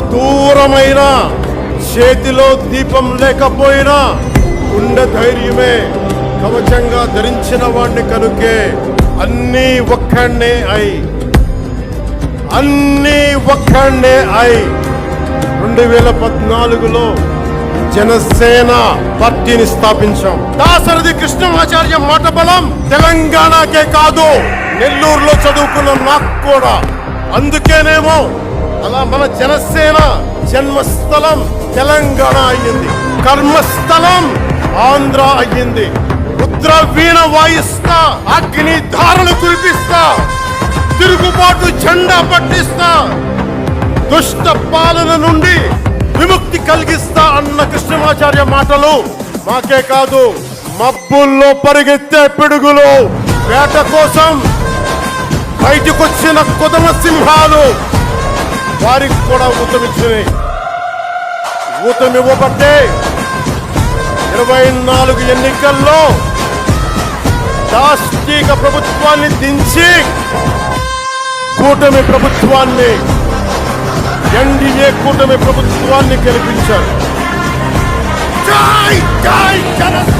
దూరమైన చేతిలో దీపం లేకపోయినా గుండె ధైర్యమే కవచంగా ధరించిన వాణ్ణి కనుకే అన్నీ ఒక్కడే అయి అన్నీ ఒక్కడే అయి. రెండు వేల పద్నాలుగులో జనసేన పార్టీని స్థాపించాం. దాసరథి కృష్ణమాచార్య మాట బలం తెలంగాణకే కాదు నెల్లూరులో చదువుకున్న నాకు కూడా. అందుకేనేమో అలా మన జనసేన జన్మస్థలం తెలంగాణ అయ్యింది. కర్మస్థలం ఆంధ్ర అయ్యింది. రుద్ర వీణ వాయిస్తా అగ్ని ధారలు కురిపిస్తా తిరుగుబాటు జెండా పట్టిస్తా దుష్ట పాలన నుండి విముక్తి కలిగిస్తా అన్న కృష్ణమాచార్య మాటలు మాకే కాదు మబ్బుల్లో పరిగెత్తే పిడుగులు వేట కోసం బయటకొచ్చిన కుదమ సింహాలు వారికి కూడా ఊతమిచ్చినాయి ఊతమివ్వబట్టే ఇరవై నాలుగు ఎన్నికల్లో దాష్టీక ప్రభుత్వాన్ని దించి కూటమి ప్రభుత్వాన్ని ఎన్డీఏ కూటమి ప్రభుత్వాన్ని గెలిపించారు జై జై జనసేన!